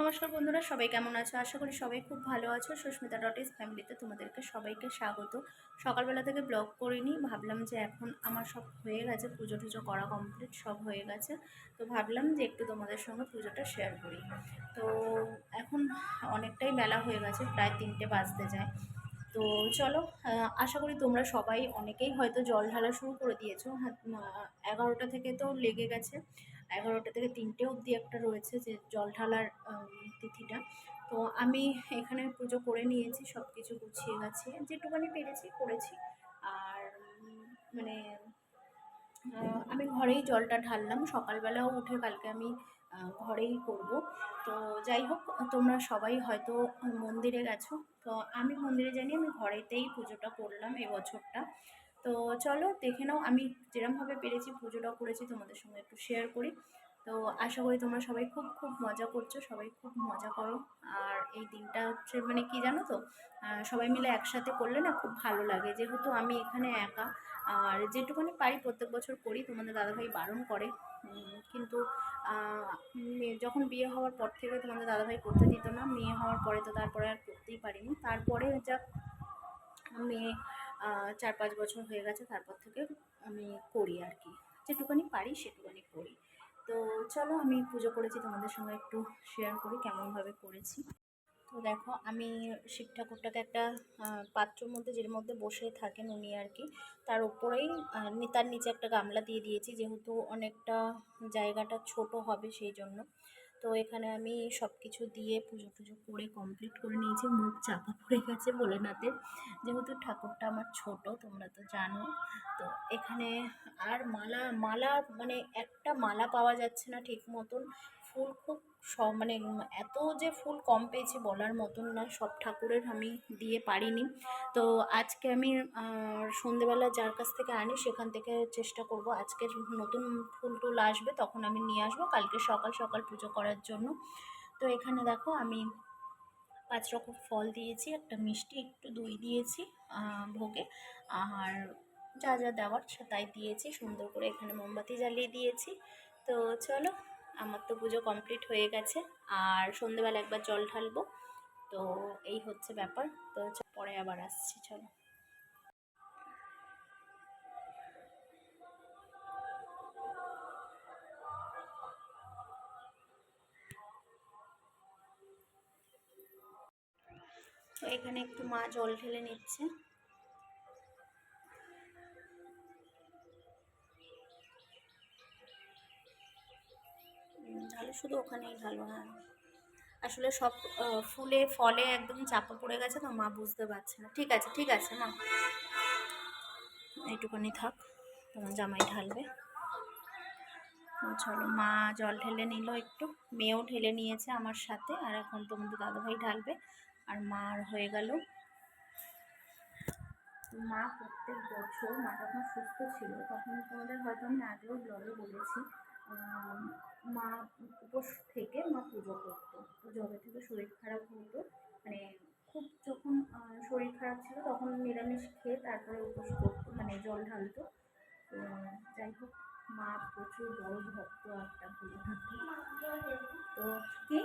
নমস্কার বন্ধুরা সবাই কেমন আছো? আশা করি সবাই খুব ভালো আছো। সুস্মিতা ডট ইস ফ্যামিলিতে তোমাদেরকে সবাইকে স্বাগত। সকালবেলা থেকে ব্লগ করিনি ভাবলাম যে এখন আমার সব হয়ে গেছে পুজো টুজো করা কমপ্লিট সব হয়ে গেছে। তো ভাবলাম যে একটু তোমাদের সঙ্গে পুজোটা শেয়ার করি। তো এখন অনেকটাই বেলা হয়ে গেছে প্রায় তিনটে বাজতে যায়। তো চলো আশা করি তোমরা সবাই অনেকেই হয়তো জল ঢালা শুরু করে দিয়েছ। হ্যাঁ, এগারোটা থেকে তো লেগে গেছে। এগারোটা থেকে তিনটে অবধি একটা রয়েছে যে জল ঢালার তিথিটা। তো আমি এখানে পুজো করে নিয়েছি সব কিছু গুছিয়ে গেছি যেটুকানি পেরেছি করেছি। আর মানে আমি ঘরেই জলটা ঢাললাম। সকালবেলাও উঠে কালকে আমি ঘরেই করব। তো যাই হোক, তোমরা সবাই হয়তো মন্দিরে গেছো। তো আমি মন্দিরে জানি আমি ঘরেতেই পুজোটা করলাম এই বছরটা। তো চলো দেখে নাও, আমি যেরমভাবে পেরেছি পুজোটা করেছি, তোমাদের সঙ্গে একটু শেয়ার করি। তো আশা করি তোমরা সবাই খুব খুব মজা করছ, সবাই খুব মজা করো। আর এই দিনটা হচ্ছে মানে কি জানো তো সবাই মিলে একসাথে করলে না খুব ভালো লাগে। যেহেতু আমি এখানে একা, আর যেটুকুনি পারি প্রত্যেক বছর করি, তোমাদের দাদাভাই বারণ করে। কিন্তু যখন বিয়ে হওয়ার পর থেকে তোমাদের দাদাভাই করতে দিত না, মেয়ে হওয়ার পরে তো তারপরে আর করতেই পারিনি। তারপরে যা, মেয়ে চার পাঁচ বছর হয়ে গেছে, তারপর থেকে আমি করি আর কি। যেটুকুনি পারি, সেটুকুনি করি। তো চলো, আমি পুজো করেছি, তোমাদের সঙ্গে একটু শেয়ার করি কেমনভাবে করেছি। তো দেখো, আমি শিব ঠাকুরটাকে একটা পাত্রর মধ্যে, যের মধ্যে বসে থাকেন উনি আর কি, তার উপরেই তার নিচে একটা গামলা দিয়ে দিয়েছি, যেহেতু অনেকটা জায়গাটা ছোট হবে, সেই জন্য। তো এখানে আমি সব কিছু দিয়ে পুজো টুজো করে কমপ্লিট করে নিয়েছি। মুখ চাপা পড়ে গেছে ভোলেনাথের। যেহেতু ঠাকুরটা আমার ছোট, তোমরা তো জানো। তো এখানে আর মালা মালা মানে একটা মালা পাওয়া যাচ্ছে না ঠিক মতন। ফুল খুব সব মানে এত যে ফুল কম পেয়েছি বলার মতন না, সব ঠাকুরের আমি দিয়ে পারিনি। তো আজকে আমি সন্ধেবেলা যার কাছ থেকে আনি সেখান থেকে চেষ্টা করব, আজকে নতুন ফুল টুল আসবে তখন আমি নিয়ে আসব, কালকে সকাল সকাল পুজো করার জন্য। তো এখানে দেখো আমি পাঁচ রকম ফল দিয়েছি, একটা মিষ্টি, একটু দই দিয়েছি ভোগে, আর যা যা দেওয়ার সে তাই দিয়েছি, সুন্দর করে এখানে মোমবাতি জ্বালিয়ে দিয়েছি। তো চলো আমার তো পুজো কমপ্লিট হয়ে গেছে। আর সন্ধেবেলা একবার জল ঢালবো। তো এই হচ্ছে ব্যাপার। তো পরে আবার আসছি, চলো। তো এখানে একটু মা জল ঢেলে নিচ্ছে। শুধু ওখানেই ভালো হ্যাঁ। আসলে সব ফুলে, ফলে একদম চাপা পড়ে গেছে তো মা বুঝতে পারছে না। ঠিক আছে ঠিক আছে, মা। এইটুকুনি থাক, তোমার জামাই ঢালবে। চলো, মা জল ঢেলে নিল একটু। মেয়েও ঢেলে নিয়েছে আমার সাথে, আর এখন তোমাদের দাদাভাই ঢালবে। আর মার হয়ে গেল। মা প্রত্যেক বছর, মা যখন সুস্থ ছিল, তখন তোমাদের হয়তো আমি আগেও ব্লগে বলেছি মা উপোস থেকে মা পুজো করতো। তো যবে থেকে শরীর খারাপ হতো। মানে খুব যখন শরীর খারাপ ছিল তখন নিরামিষ খেয়ে তারপরে উপোস করতো মানে জল ঢালতো। তো যাই হোক, মা প্রচুর বড় ভক্ত একটা পুজো থাকতো তো কি?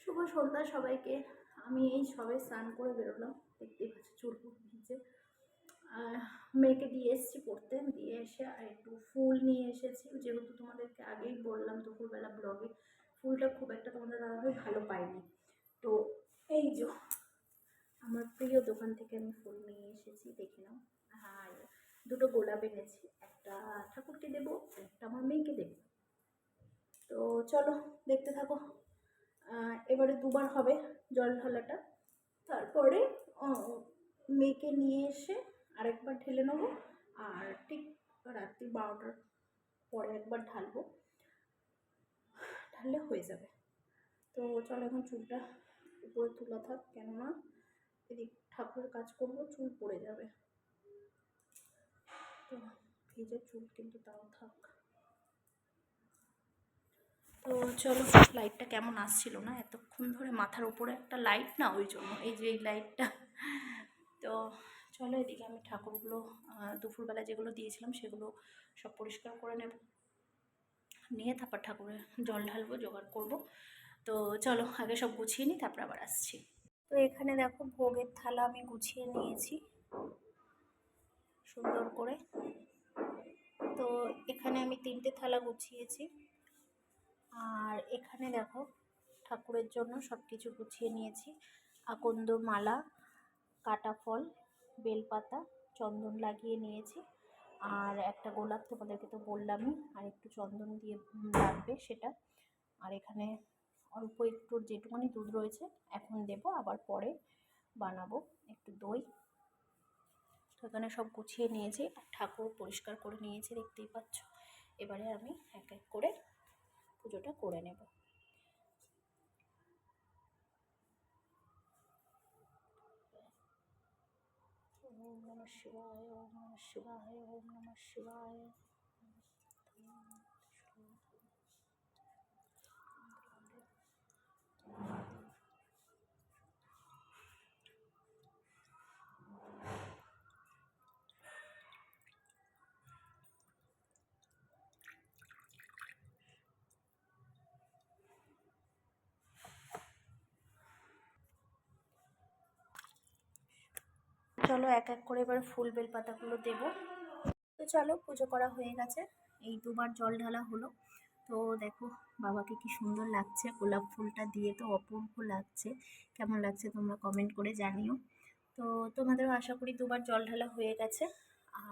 শুভ সন্ধ্যা সবাইকে। আমি এই সবে স্নান করে বেরোলাম। দেখতেই পাচ্ছি ভিজে। মেয়েকে দিয়ে এসেছি পড়তে, দিয়ে এসে আর একটু ফুল নিয়ে এসেছি। যেহেতু তোমাদেরকে আগেই বললাম দুপুরবেলা ব্লগে, ফুলটা খুব একটা তোমাদের দাদাভাই ভালো পাইনি তো এই যে, আমার প্রিয় দোকান থেকে আমি ফুল নিয়ে এসেছি, দেখে নাও। আর দুটো গোলাপ এনেছি, একটা ঠাকুরকে দেবো, একটা আমার মেয়েকে দেবো। তো চলো, দেখতে থাকো। এবারে দুবার হবে জল ঢালাটা। তারপরে মেয়েকে নিয়ে এসে আরেকবার ঢেলে নেব আর ঠিক রাত্রি বারোটার পরে একবার ঢালবো। ঢাললে হয়ে যাবে। তো চলো এখন চুলটা উপরে তোলা থাক, কেননা এদিক ঠাকুরের কাজ করব, চুল পড়ে যাবে। তো ভিজে চুল কিন্তু তাও থাক। তো চলো লাইটটা কেমন আসছিল না? এতক্ষণ ধরে মাথার উপরে একটা লাইট না, ওই জন্য এই যে এই লাইটটা। তো চলো এদিকে আমি ঠাকুরগুলো দুপুরবেলা যেগুলো দিয়েছিলাম সেগুলো সব পরিষ্কার করে নেব। নিয়ে তারপর ঠাকুরের জল ঢালবো, জোগাড় করব। তো চলো আগে সব গুছিয়ে নিই, তারপর আবার আসছি। তো এখানে দেখো ভোগের থালা আমি গুছিয়ে নিয়েছি সুন্দর করে। তো এখানে আমি তিনটে থালা গুছিয়েছি। আর এখানে দেখো ঠাকুরের জন্য সব কিছু গুছিয়ে নিয়েছি। আকন্দ মালা, কাটা ফল বেলপাতা, চন্দন লাগিয়ে নিয়েছি। আর একটা গোলাপ তোমাদেরকে তো বললামই, আর একটু চন্দন দিয়ে লাগবে সেটা। আর এখানে অল্প একটু যেটুকুনি দুধ রয়েছে, এখন দেব, আবার পরে বানাবো একটু দই। তো এখানে সব গুছিয়ে নিয়েছি, আর ঠাকুর পরিষ্কার করে নিয়েছি, দেখতেই পাচ্ছ। এবারে আমি এক এক করে পুজোটা করে নেব। ওম নমঃ শিবায় ওম নমঃ শিবায় ওম নমঃ চলো এক এক করে এবার ফুল বেল পাতাগুলো দেবো। তো চলো, পুজো করা হয়ে গেছে। এই দুবার জল ঢালা হলো। তো দেখো, বাবাকে কি সুন্দর লাগছে। গোলাপ ফুলটা দিয়ে তো অপূর্ব লাগছে। কেমন লাগছে তোমরা কমেন্ট করে জানিও। তো তোমাদেরও আশা করি দুবার জল ঢালা হয়ে গেছে।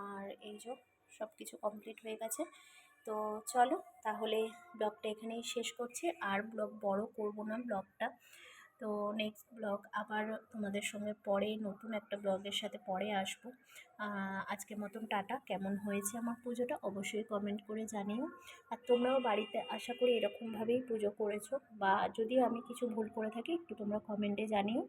আর এই যে সব কিছু কমপ্লিট হয়ে গেছে। তো চলো, তাহলে ব্লগটা এখানেই শেষ করছি। আর ব্লগ বড় করব না ব্লগটা। তো নেক্সট ব্লগ আবার তোমাদের সঙ্গে পরে নতুন একটা ব্লগের সাথে পরে আসব। আজকের মতন টাটা। কেমন হয়েছে আমার পুজোটা অবশ্যই কমেন্ট করে জানিও। আর তোমরাও বাড়িতে আশা করি এরকমভাবেই পুজো করেছ। বা যদি আমি কিছু ভুল করে থাকি, একটু তোমরা কমেন্টে জানিও।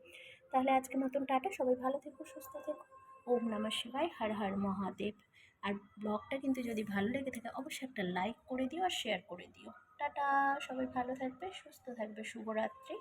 তাহলে আজকের মতন টাটা। সবাই ভালো থেকো, সুস্থ থেকো। ওম নমঃ শিবায়। হর হর মহাদেব। আর ব্লগটা কিন্তু যদি ভালো লেগে থাকে, অবশ্যই একটা লাইক করে দিও আর শেয়ার করে দিও। টাটা! সবাই ভালো থাকবে, সুস্থ থাকবে। শুভরাত্রি।